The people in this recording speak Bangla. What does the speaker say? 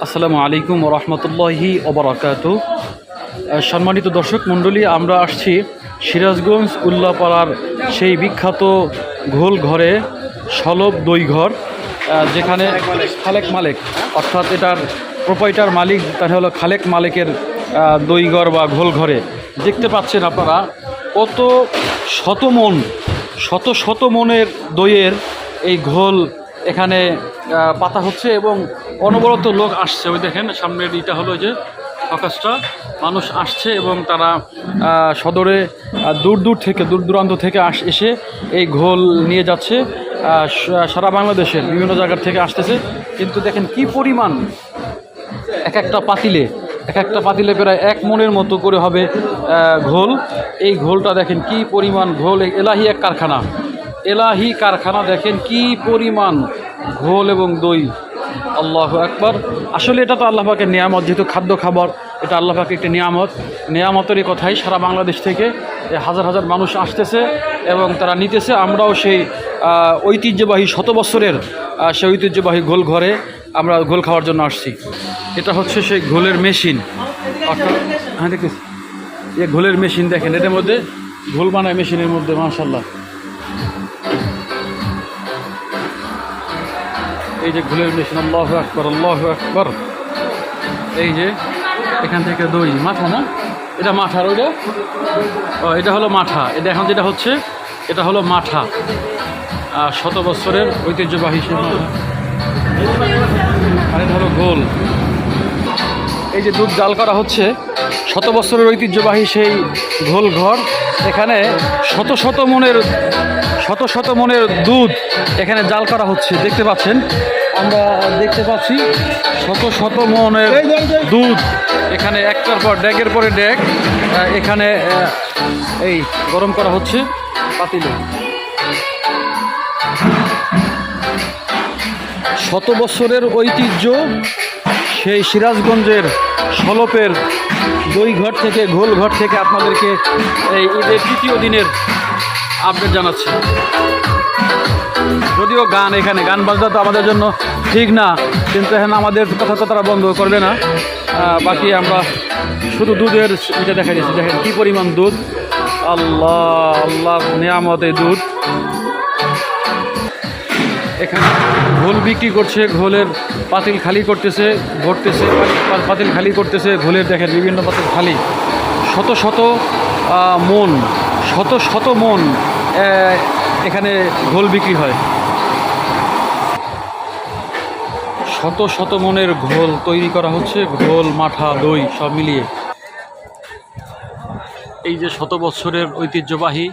আসসালামু আলাইকুম রহমতুল্লাহি ওবরাকাত সম্মানিত দর্শক মণ্ডলী, আমরা আসছি সিরাজগঞ্জ উল্লাপাড়ার সেই বিখ্যাত ঘোল ঘরে সলব দই ঘর যেখানে খালেক মালিক, অর্থাৎ এটার প্রোপাইটার মালিক, তার হলো খালেক মালিকের দইঘর বা ঘোল ঘরে। দেখতে পাচ্ছেন আপনারা কত শত মন শত শত মনের দইয়ের এই ঘোল এখানে পাতা হচ্ছে এবং অনবরত লোক আসছে। ওই দেখেন, সামনের ইটা হলো যে ফকাসটা। মানুষ আসছে এবং তারা সদরে দূর দূর থেকে, দূর দূরান্ত থেকে আস, এসে এই ঘোল নিয়ে যাচ্ছে। সারা বাংলাদেশের বিভিন্ন জায়গার থেকে আসতেছে। কিন্তু দেখেন কি পরিমাণ এক একটা পাতিলে, এক একটা পাতিলে প্রায় এক মনের মতো করে হবে ঘোল। এই ঘোলটা দেখেন কি পরিমাণ ঘোল। এলাহি এক কারখানা। এলাহি কারখানা দেখেন কি পরিমাণ ঘোল এবং দই। আল্লাহ একবার আসলে এটা তো আল্লাহ পাকের নিয়ামত, যেহেতু খাদ্য খাবার, এটা আল্লাহ পাকের একটি নিয়ামত। নিয়ামতেরই কথাই সারা বাংলাদেশ থেকে হাজার হাজার মানুষ আসতেছে এবং তারা নিতেছে। আমরাও সেই ঐতিহ্যবাহী শত বছরের সেই ঐতিহ্যবাহী ঘোল ঘরে আমরা ঘোল খাওয়ার জন্য আসছি। এটা হচ্ছে সেই ঘোলের মেশিন। অর্থাৎ হ্যাঁ দেখেছি এ ঘোলের মেশিন দেখেন এটার মধ্যে ঘোল বানায় মেশিনের মধ্যে মাশাল্লাহ এই যে ঘোলের মেশিন আল্লাহ আকবর আল্লাহ আকবর। এই যে এখান থেকে দই মাথা না? এটা মাঠার ওইটা? ও, এটা হলো মাঠা। এটা এখন যেটা হচ্ছে, এটা হলো মাঠা। আর শত বছরের ঐতিহ্যবাহী আর এটা হলো গোল। এই যে দুধ জাল করা হচ্ছে, শত বছরের ঐতিহ্যবাহী সেই ঘোল ঘর। এখানে শত শত মনের শত শত মনের দুধ এখানে জাল করা হচ্ছে দেখতে পাচ্ছেন? আমরা দেখতে পাচ্ছি শত শত মনের দুধ এখানে একটার পর ড্যাগের পরে ড্যাগ এখানে এই গরম করা হচ্ছে পাতিলে। শত বছরের ঐতিহ্য সেই সিরাজগঞ্জের সলপের দই ঘর থেকে ঘোল ঘর থেকে আপনাদেরকে এই ঈদের তৃতীয় দিনের আপডেট জানাচ্ছি। যদিও গান এখানে, গান বাজনা তো আমাদের জন্য ঠিক না, কিন্তু এখানে আমাদের কথা তো তারা বন্ধ করবে না। বাকি আমরা শুধু দুধের এটা দেখা দিচ্ছি। দেখেন কী পরিমাণ দুধ। আল্লাহ আল্লাহ, নিয়ামত এই দুধ। এখানে ঘোল বিক্রি করছে, ঘোলের পাতিল খালি করতেছে পা- পাতিল খালি করতেছে, ঘোলের দেখেন বিভিন্ন পাতিল খালি। শত শত মন শত শত মন এখানে ঘোল বিক্রি হয়। শত শত মনের ঘোল তৈরি করা হচ্ছে, ঘোল, মাঠা, দই সব মিলিয়ে। এই যে শত বছরের ঐতিহ্যবাহী